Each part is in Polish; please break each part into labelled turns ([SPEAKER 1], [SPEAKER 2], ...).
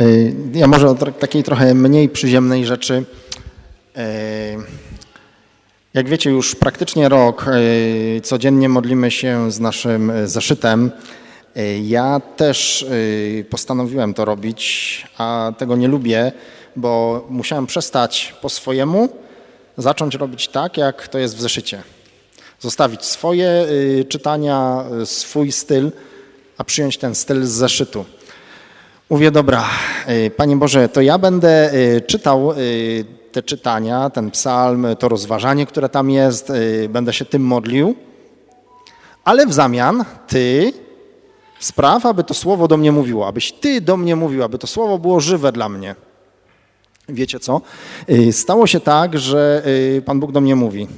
[SPEAKER 1] Y, Ja może o takiej trochę mniej przyziemnej rzeczy. Y, Jak wiecie, już praktycznie rok y, codziennie modlimy się z naszym zeszytem. Ja też postanowiłem to robić, a tego nie lubię, bo musiałem przestać po swojemu, zacząć robić tak, jak to jest w zeszycie. Zostawić swoje czytania, swój styl, a przyjąć ten styl z zeszytu. Mówię, dobra, y, Panie Boże, to ja będę y, czytał y, te czytania, ten psalm, to rozważanie, które tam jest, będę się tym modlił, ale w zamian Ty spraw, aby to słowo do mnie mówiło, abyś Ty do mnie mówił, aby to słowo było żywe dla mnie. Wiecie co? Stało się tak, że Pan Bóg do mnie mówi.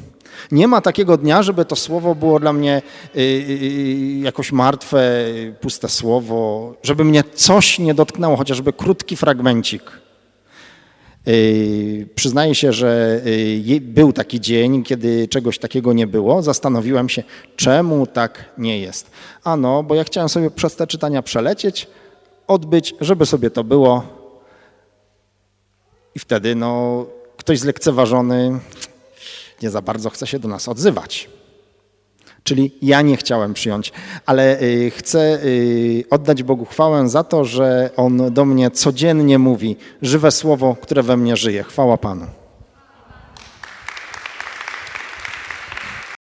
[SPEAKER 1] Nie ma takiego dnia, żeby to słowo było dla mnie y, y, jakoś martwe, y, puste słowo, żeby mnie coś nie dotknęło, chociażby krótki fragmencik. Y, Przyznaję się, że y, był taki dzień, kiedy czegoś takiego nie było. Zastanowiłem się, czemu tak nie jest. Ano, bo ja chciałem sobie przez te czytania przelecieć, odbyć, żeby sobie to było i wtedy no, ktoś zlekceważony nie za bardzo chce się do nas odzywać. Czyli ja nie chciałem przyjąć, ale y, chcę y, oddać Bogu chwałę za to, że On do mnie codziennie mówi żywe słowo, które we mnie żyje. Chwała Panu.